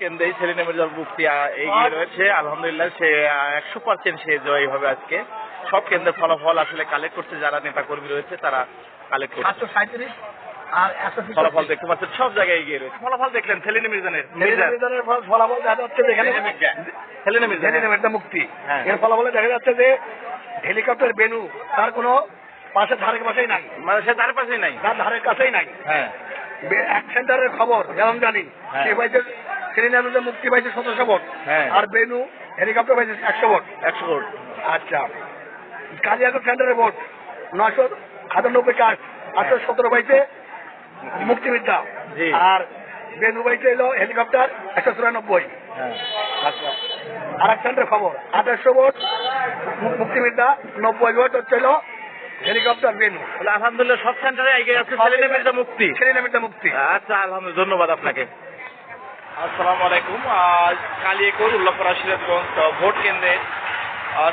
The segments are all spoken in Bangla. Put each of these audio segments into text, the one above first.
কেন্দ্রে সেলিনা মির্জার মুক্তি এগিয়ে রয়েছে। আলহামদুলিল্লাহ সে একশো পার্সেন্ট সে জয়ী হবে আজকে। সব কেন্দ্রের ফলাফল আসলে কালেক্ট করছে যারা নেতা কর্মী রয়েছে তারা কালেক্ট করছে। ফলাফল দেখতে পাচ্ছেন সব জায়গায় এগিয়ে রয়েছে। ফলাফল দেখলেন সেলিনা মির্জানের ফলাফল দেখা যাচ্ছে যে সেলিনা মির্জা মুক্তি। হ্যাঁ। এর ফলাফলে দেখা যাচ্ছে যে হেলিকপ্টার বেনু তার কোনো পাশে ধারের পাশেই নাই। মানে সে তার পাশেই নাই। তার ধারের কাছেই নাই। হ্যাঁ। এক সেন্টারের খবর যেমন জানি। হ্যাঁ। সে পাইছে মুক্তি পাইছে সতেরোশো ভোট। হ্যাঁ। আর বেনু হেলিকপ্টার পাইছে একশো ভোট। একশো কোট আচ্ছা। সেন্টারের ভোট নশো আটানব্বই কাজ আটশো সতেরো পাইছে মুক্তিবিদ্যা আর বেনু পাইছে এলো হেলিকপ্টার একশো চুরানব্বই। হ্যাঁ। আচ্ছা। আর এক সেন্টারের খবর। আঠাশশো ভোট মুক্তিবিদ্যা নব্বই ভোট হচ্ছে হলো হেলিকপ্টার বেনু। আলহামদুলিল্লাহ সব সেন্টারে সেলিনা মুক্তি। সিরিনামিটা মুক্তি। আচ্ছা আলহামদুলিল্লাহ ধন্যবাদ আপনাকে। আসসালামু আলাইকুম। আজ কালিয়াকোর উল্লাপড়া সিরাজগঞ্জ ভোট কেন্দ্রে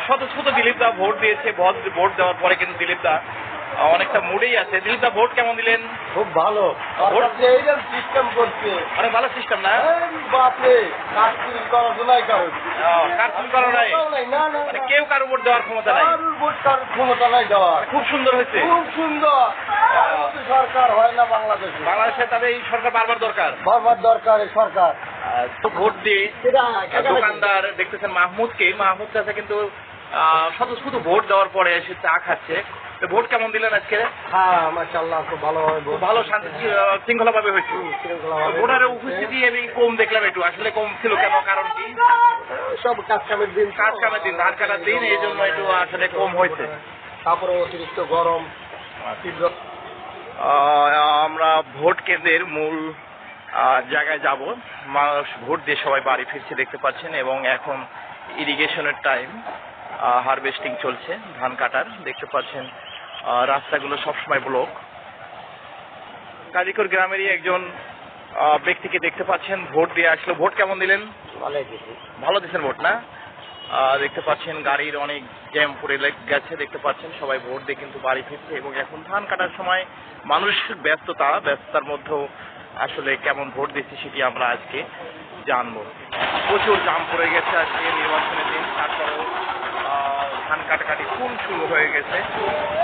স্বতঃস্ফূর্ত দিলীপ দা ভোট দিয়েছে ভোট দেওয়ার পরে কিন্তু দিলীপ দা অনেকটা মুডেই আছে। দিলীপ দা ভোট কেমন দিলেন? খুব ভালো। এইরকম সিস্টেম করছে। অনেক ভালো সিস্টেম না? বাপরে কাজগুলি করার জন্যই কারণ কার্টুন করা নাই মানে কেউ কারও ভোট দেওয়ার ক্ষমতা নাই। কারোর ভোট কারোর ক্ষমতা নাই দেওয়ার। খুব সুন্দর হয়েছে। খুব সুন্দর। সরকার হয় না বাংলাদেশে? বাংলাদেশে তাদের এই সরকার বারবার দরকার। বারবার দরকার এই সরকার। তো ভোট দিয়ে দোকানদার দেখতেছেন মাহমুদকে মাহমুদ চাষা কিন্তু স্বতঃস্ফূর্ত ভোট দেওয়ার পরে এসে চা খাচ্ছে। ভোট কেমন দিলেন আজকে? হ্যাঁ খুব ভালোভাবে ভালো শান্তি শৃঙ্খলা ভাবে হয়েছে। ভোটারের উপস্থিতি আমি কম দেখলাম একটু। আসলে কম ছিল কেন? কারণ কি? সব কাজ কামের দিন কাজ কামের দিন ধান কাটার দিন এই জন্য একটু আসলে কম হয়েছে। তারপরে অতিরিক্ত গরম তীব্র আমরা ভোট কেন্দ্রের মূল জায়গায় যাব। মানুষ ভোট দিয়ে সবাই বাড়ি ফিরছে দেখতে পাচ্ছেন এবং এখন ইরিগেশনের টাইম হারভেস্টিং চলছে ধান কাটার দেখতে পাচ্ছেন রাস্তাগুলো সবসময় ব্লক কালিকর গ্রামেরই একজন ব্যক্তিকে দেখতে পাচ্ছেন ভোট দিয়ে আসলো। ভোট কেমন দিলেন? ভালো দিচ্ছেন ভোট না? দেখতে পাচ্ছেন গাড়ির অনেক জ্যাম পড়ে গেছে, দেখতে পাচ্ছেন সবাই ভোট দিয়ে কিন্তু বাড়ি ফিরছে এবং এখন ধান কাটার সময় মানুষ ব্যস্ততা ব্যস্ততার মধ্যেও আসলে কেমন ভোট দিচ্ছে সেটি আমরা আজকে জানব। প্রচুর জাম পড়ে গেছে আজকে নির্বাচনের দিন, তারপরেও ধান কাটাকাটি ফুল শুরু হয়ে গেছে।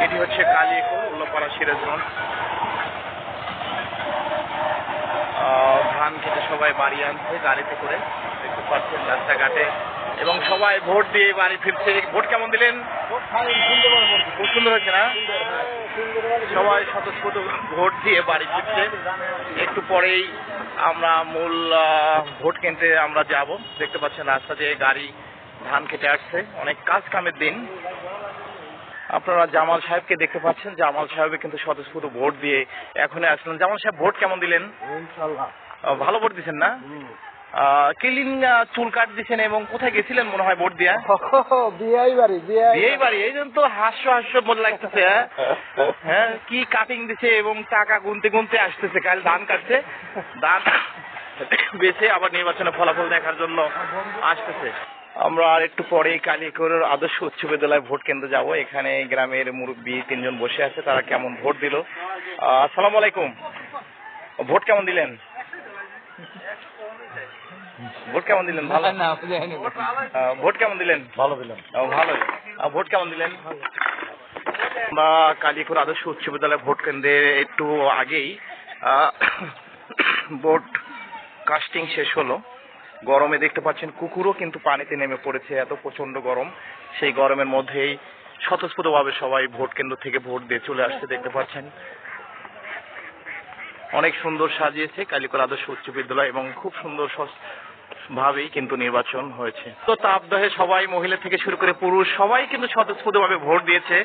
এটি হচ্ছে কালিয়াকুর উল্লাপাড়া সিরাজগঞ্জ। ধান খেতে সবাই বাড়ি আনছে গাড়িতে করে, দেখতে পাচ্ছেন রাস্তাঘাটে। এবং সবাই ভোট দিয়ে বাড়ি ফিরছে। ভোট কেমন দিলেন? খুব সুন্দর হয়েছে না? সবাই স্বতঃস্ফূর্ত ভোট দিয়ে বাড়ি ফিরছে। একটু পরেই আমরা মূল ভোট কেন্দ্রে আমরা যাব। দেখতে পাচ্ছেন রাস্তা দিয়ে গাড়ি ধান কেটে আসছে। অনেক কাজ কামের দিন। আপনারা জামাল সাহেবকে দেখতে পাচ্ছেন। জামাল সাহেব কিন্তু স্বতঃস্ফূর্ত ভোট দিয়ে এখনই আসলেন। জামাল সাহেব ভোট কেমন দিলেন? ভালো ভোট দিচ্ছেন না? ক্লিন চুল কাট দিচ্ছেন এবং কোথায় গেছিলেন মনে হয় ভোট দিয়া? বিয়াই বাড়ি বিয়াই বাড়ি। এই জন্য তো হাস্য হাস্য মনে লাগতেছে হ্যাঁ? হ্যাঁ কি কাটিং দিছে এবং টাকা গুনতে গুনতে আসতেছে কাল ধান কাটছে। ধান বেছে আবার নির্বাচনে ফলাফল দেখার জন্য আসতেছে। আমরা আর একটু পরে কালিকর আদর্শ উচ্চ বিদ্যালয় ভোট কেন্দ্রে যাব। এখানে গ্রামের মুরব্বী তিনজন বসে আছে তারা কেমন ভোট দিল? আসসালামু আলাইকুম। ভোট কেমন দিলেন? ভোট কেমন দিলেন? ভালো। ভোট কেমন দিলেন? ভালো দিলাম। ভালোই আহ, ভোট কেমন দিলেন? আমরা কালীপুর আদর্শ উচ্চ বিদ্যালয় ভোট কেন্দ্রে একটু আগেই ভোট কাস্টিং শেষ হলো। গরমে দেখতে পাচ্ছেন কুকুরও কিন্তু পানিতে নেমে পড়েছে এত প্রচণ্ড গরম। সেই গরমের মধ্যেই স্বতঃস্ফূর্তভাবে সবাই ভোট কেন্দ্র থেকে ভোট দিয়ে চলে আসতে দেখতে পাচ্ছেন। অনেক সুন্দর সাজিয়েছে। কালিকর আদর্শ উচ্চ বিদ্যালয় এবং খুব সুন্দর ভাবেই কিন্তু নির্বাচন হয়েছে। তো তাপদহে সবাই মহিলা থেকে শুরু করে পুরুষ সবাই কিন্তু স্বতঃস্ফূর্ত ভাবে ভোট দিয়েছে।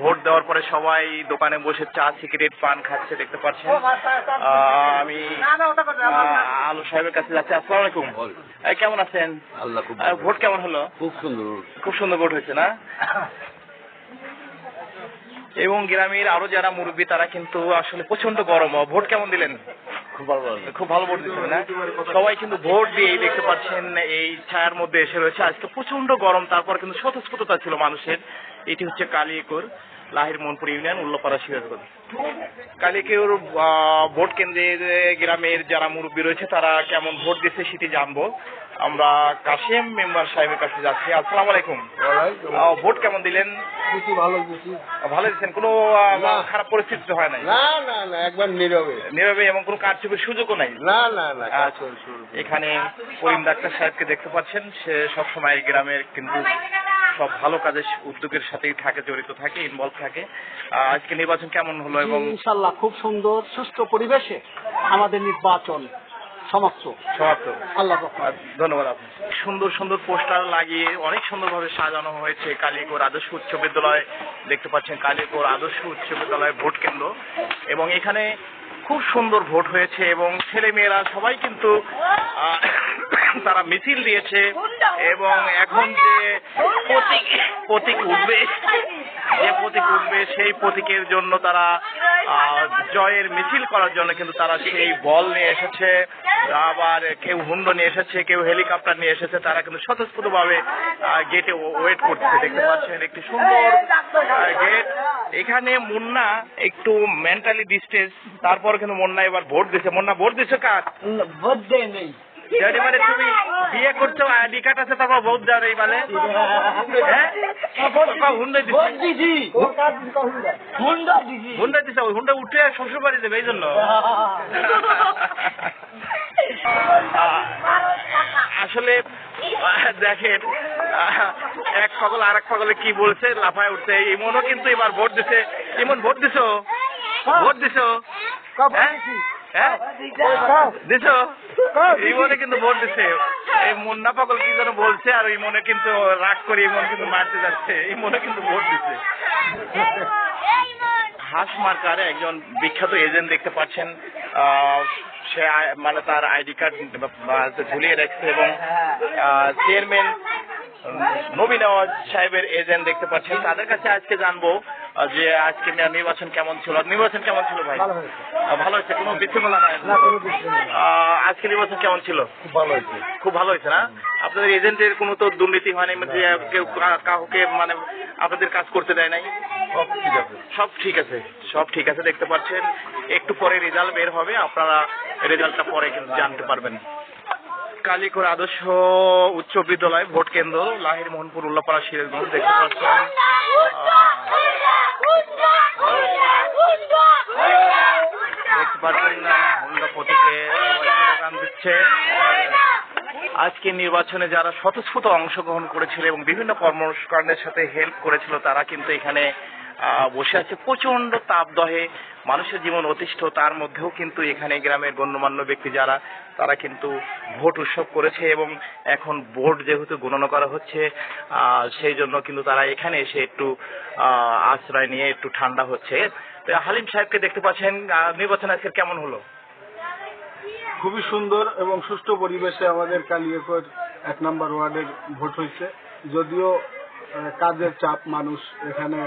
ভোট দেওয়ার পরে সবাই দোকানে বসে চা সিগারেট পান খাচ্ছে দেখতে পাচ্ছেন। আমি আলু সাহেবের কাছে যাচ্ছি। আসসালাম আলাইকুম। কেমন আছেন? আল্লাহ ভোট কেমন হলো? খুব সুন্দর। খুব সুন্দর ভোট হয়েছে না? এবং গ্রামের আরও যারা মুরব্বী তারা কিন্তু আসলে প্রচণ্ড গরম। ভোট কেমন দিলেন? খুব ভালো খুব ভালো ভোট দিচ্ছেন না? সবাই কিন্তু ভোট দিয়ে দেখতে পাচ্ছেন এই ছায়ার মধ্যে এসে রয়েছে। আজকে প্রচণ্ড গরম তারপর কিন্তু স্বতঃস্ফূর্ততা ছিল মানুষের। এটি হচ্ছে কালিয়েকুর লাহির মনপুর ইউনিয়ন উল্লপাড়া সিরাজগঞ্জ। কালিকেউর ভোট কেন্দ্রের গ্রামের যারা মুরব্বী রয়েছে তারা কেমন ভোট দিচ্ছে সেটি জানব। আমরা কাশেম মেম্বার সাহেবের কাছে যাচ্ছি। আসসালামু আলাইকুম। ভোট কেমন দিলেন? ভালো দিচ্ছেন? কোনো খারাপ পরিস্থিতি তো হয় নাই? না না না একবার নীরবে। নীরবে এবং কোনো কারচুপির সুযোগও নাই? না না না আচ্ছা। এখানে করিম ডাক্তার সাহেবকে দেখতে পাচ্ছেন। সে সবসময় গ্রামের কিন্তু সব ভালো কাজের উদ্যোগের সাথেই থাকে জড়িত থাকে ইনভলভ থাকে। আজকে নির্বাচন কেমন হলো এবং ইনশাল্লাহ খুব সুন্দর। সুষ্ঠু পরিবেশে আমাদের নির্বাচন সমাপ্ত। সমাপ্ত। আল্লাহ ধন্যবাদ আপনাকে। সুন্দর সুন্দর পোস্টার লাগিয়ে অনেক সুন্দরভাবে সাজানো হয়েছে কালিয়াকোর আদর্শ উচ্চ বিদ্যালয়। দেখতে পাচ্ছেন কালিয়াকোর আদর্শ উচ্চ বিদ্যালয় ভোট কেন্দ্র। এবং এখানে খুব সুন্দর ভোট হয়েছে এবং ছেলে মেয়েরা সবাই কিন্তু আহ, তারা মিছিল দিয়েছে এবং এখন যে প্রতীক প্রতীক উঠবে, যে প্রতীক উঠবে, সেই প্রতীকের জন্য তারা জয়ের মিছিল করার জন্য কিন্তু তারা সেই বল নিয়ে এসেছে। আবার কেউ হুন্ডো নিয়ে এসেছে, কেউ হেলিকপ্টার নিয়ে এসেছে, তারা কিন্তু স্বতঃস্ফূর্ত ভাবে গেটে ওয়েট করছে দেখতে পাচ্ছেন একটি সুন্দর গেট এখানে মুন্না একটু মেন্টালি ডিস্টেন্স তারপর কিন্তু মুন্না এবার ভোট দিছে মুন্না, ভোট দিছে কার? ভোট দেয় নেই জানি মানে তুমি বিয়ে করছ আইডি কার্ড আছে ভোট এই মানে হ্যাঁ? হুন্ডা দিছি। হুন্ডা দিছে। ওই হুন্ডা উঠে শ্বশুর বাড়ি দেবে এই জন্য। আসলে দেখেন এক পাগল আর এক পাগলে কি বলছে লাফায় উঠছে। ইমনও কিন্তু এবার ভোট দিছে। ইমন ভোট দিছো? ভোট দিছো? হ্যাঁ? হ্যাঁ? দিছো? ইমনে কিন্তু ভোট দিছে এই মুন্না পাগল কি যেন বলছে আর ইমনে কিন্তু রাগ করে ইমন কিন্তু মারতে যাচ্ছে ইমনে কিন্তু ভোট দিছে। হাঁস মার্কার একজন বিখ্যাত এজেন্ট দেখতে পাচ্ছেন সে মানে তার আইডি কার্ড ঝুলিয়ে রাখছে এবং চেয়ারম্যান নবীন সাহেবের এজেন্ট দেখতে পাচ্ছেন। তাদের কাছে আজকে জানব যে আজকে নির্বাচন কেমন ছিল? নির্বাচন কেমন ছিল ভাই? ভালো হয়েছে। কোনো বিশৃঙ্খলা নাই? আজকে নির্বাচন কেমন ছিল? খুব ভালো হয়েছে। খুব ভালো হয়েছে না? আপনাদের এজেন্টের কোনো তো দুর্নীতি হয়নি যে কেউ কাউকে মানে আপনাদের কাজ করতে দেয় নাই? সব ঠিক আছে। সব ঠিক আছে। সব ঠিক আছে দেখতে পাচ্ছেন। একটু পরে রেজাল্ট বের হবে আপনারা রেজাল্টটা পরে কিন্তু জানতে পারবেন। কালিকোর আদর্শ উচ্চ বিদ্যালয় ভোট কেন্দ্র লাহির মোহনপুর উল্লাপাড়া সিরাজগঞ্জ দেখতে পাচ্ছেন। আজকে নির্বাচনে যারা স্বতঃস্ফূর্ত অংশগ্রহণ করেছিল এবং বিভিন্ন কর্মকাণ্ডের সাথে হেল্প করেছিল, তারা কিন্তু এখানে বসে আছে প্রচণ্ড তাপদহে। মানুষের জীবন অতিষ্ঠ, তার মধ্যেও কিন্তু এখানে গ্রামের গণ্যমান্য ব্যক্তি যারা, তারা কিন্তু ভোট উৎসব করেছে এবং এখন ভোট যেহেতু গণনা করা হচ্ছে সেই জন্য কিন্তু তারা এখানে এসে একটু আশ্রয় নিয়ে একটু ঠান্ডা হচ্ছে। হালিম সাহেবকে দেখতে পাচ্ছেন নির্বাচন আজকে কেমন হলো? খুবই সুন্দর এবং সুষ্ঠু পরিবেশে আমাদের কালিয়াকোর এক নম্বর ওয়ার্ডের ভোট হয়েছে। যদিও কাজের চাপ, মানুষ এখানে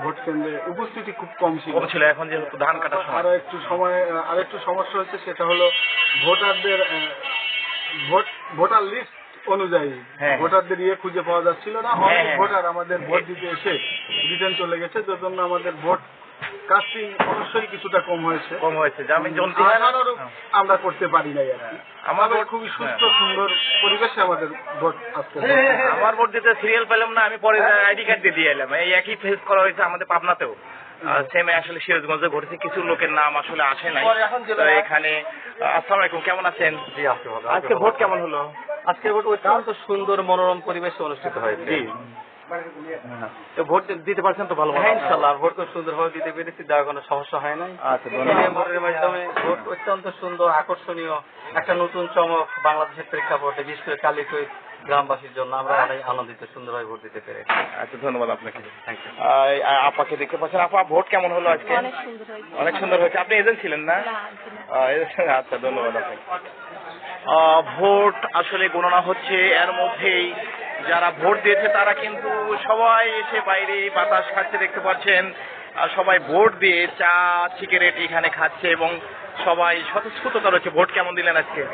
ভোট কেন্দ্রে উপস্থিতি খুব কম ছিল কম ছিল এখন যেহেতু ধান কাটার সময় আরও একটু সময় আর একটু সমস্যা হচ্ছে সেটা হলো ভোটারদের ভোট ভোটার লিস্ট অনুযায়ী হ্যাঁ। ভোটারদের ইয়ে খুঁজে পাওয়া যাচ্ছিল না হ্যাঁ, অনেক হ্যাঁ। ভোটার আমাদের ভোট দিতে এসে রিটার্ন চলে গেছে যার জন্য আমাদের ভোট কাস্টিং অবশ্যই কিছুটা কম হয়েছে। কম হয়েছে আমি জন্তি হয়। আমরা করতে পারি নাই আমার আমাদের খুবই সুস্থ হ্যাঁ। সুন্দর পরিবেশে আমাদের ভোট আজকে আমার ভোট দিতে সিরিয়াল পেলাম না আমি পরে আইডি কার্ড দিয়ে দিয়ে এলাম। এই একই ফেস করা হয়েছে আমাদের পাবনাতেও। সেম আসলে সিরাজগঞ্জে ঘটেছে কিছু লোকের নাম আসলে আসে নাই। তো এখানে আসসালামু আলাইকুম কেমন আছেন? জি আজকে ভোট কেমন হলো? আজকে ভোট অত্যন্ত সুন্দর মনোরম পরিবেশে অনুষ্ঠিত হয়েছে। জি। তো ভোট দিতে পারছেন তো ভালো হ্যাঁ ইনশাল্লাহ। ভোট খুব সুন্দরভাবে দিতে পেরেছি দেওয়ার কোনো সমস্যা হয় নাই। আচ্ছা ভোটের মাধ্যমে ভোট অত্যন্ত সুন্দর আকর্ষণীয় একটা নতুন চমক বাংলাদেশের প্রেক্ষাপটে বিশেষ করে কালিকই গ্রামবাসীর জন্য। আমরা অনেক আনন্দিত সুন্দরভাবে ভোট দিতে পেরেছি। আচ্ছা ধন্যবাদ আপনাকে। থ্যাংক ইউ আহ, আপাকে দেখতে পাচ্ছেন। আপা ভোট কেমন হলো আজকে? অনেক সুন্দর হয়েছে। অনেক সুন্দর হয়েছে। আপনি এজেন্ট ছিলেন না? আচ্ছা ধন্যবাদ আপনাকে। আহ, ভোট আসলে গণনা হচ্ছে এর মধ্যেই। যারা ভোট দিয়েছে তারা কিন্তু সবাই এসে বাইরে বাতাস খাচ্ছে দেখতে পাচ্ছেন। সবাই ভোট দিয়ে চা সিগারেট এখানে খাচ্ছে এবং সবাই স্বতঃস্ফূর্ততা রয়েছে। ভোট কেমন দিলেন আজকে?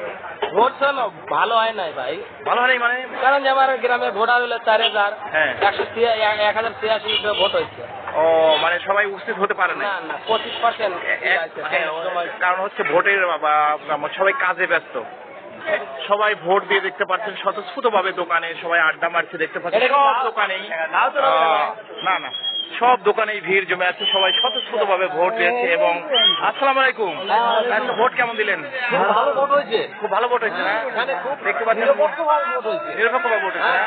ভোট শোনো ভালো হয় নাই ভাই। ভালো হয়নি মানে? কারণ যে আমার গ্রামে ভোটার হলো চার হাজার হ্যাঁ। একশো এক হাজার ছিয়াশি ভোট হয়েছে। ও মানে সবাই উপস্থিত হতে পারে না পঁচিশ পার্সেন্ট এ- কারণ হচ্ছে ভোটের সবাই কাজে ব্যস্ত। সবাই ভোট দিয়ে দেখতে পাচ্ছেন স্বতঃস্ফূর্ত ভাবে দোকানে সবাই আড্ডা মারছে দেখতে পাচ্ছেন সব দোকানেই। না না। সব দোকানেই ভিড় জমে আছে সবাই স্বতঃস্ফূর্ত ভাবে ভোট দিয়েছে এবং আসসালামু আলাইকুম। আচ্ছা, ভোট কেমন দিলেন? ভালো ভোট হয়েছে। খুব ভালো ভোট হয়েছে না? দেখতে পাচ্ছেন? নিরপেক্ষভাবে ভোট হয়েছে। নিরপেক্ষভাবে ভোট হয়েছে হ্যাঁ,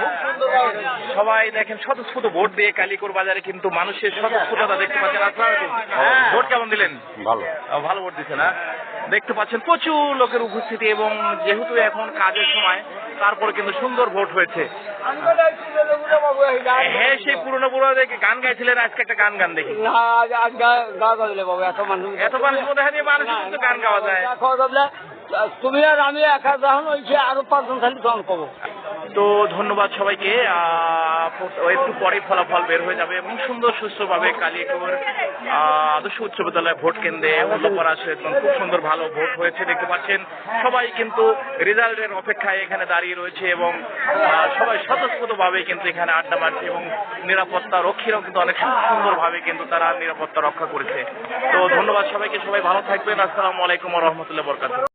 হয়েছে। সবাই দেখেন স্বতঃস্ফূর্ত ভোট দিয়ে কালিকোর বাজারে কিন্তু মানুষের স্বতঃস্ফূর্ততা দেখতে পাচ্ছেন। আসসালামু আলাইকুম ভোট কেমন দিলেন? ভালো। ভালো ভোট দিচ্ছে না? দেখতে পাচ্ছেন প্রচুর লোকের উপস্থিতি এবং যেহেতু এখন কাজের সময় তারপরে কিন্তু সুন্দর ভোট হয়েছে। হ্যাঁ সেই পুরনো পুরো দেখে গান গাইছিলেন আজকে একটা গান গান দেখি। এত মানুষ। এত মানুষ কিন্তু গান গাওয়া যায়। তুমি আর আমি একা যখন হয়েছে আরও পাঁচজন খালি তখন পাবো। তো ধন্যবাদ সবাইকে। একটু পরে ফলাফল বের হয়ে যাবে এবং সুন্দর সুস্থভাবে কালিয়াকুর আহ, আদর্শ উচ্চ বিদ্যালয় ভোট কেন্দ্রে উল্লপরা খুব সুন্দর ভালো ভোট হয়েছে দেখতে পাচ্ছেন। সবাই কিন্তু রেজাল্টের অপেক্ষায় এখানে দাঁড়িয়ে রয়েছে এবং সবাই স্বতঃস্ফূর্ত ভাবে কিন্তু এখানে আড্ডা মারছে এবং নিরাপত্তা রক্ষীরাও কিন্তু অনেক সুন্দর ভাবে কিন্তু তারা নিরাপত্তা রক্ষা করেছে। তো ধন্যবাদ সবাইকে সবাই ভালো থাকবেন। আসসালামু আলাইকুম রহমতুল্লাহ বরকাত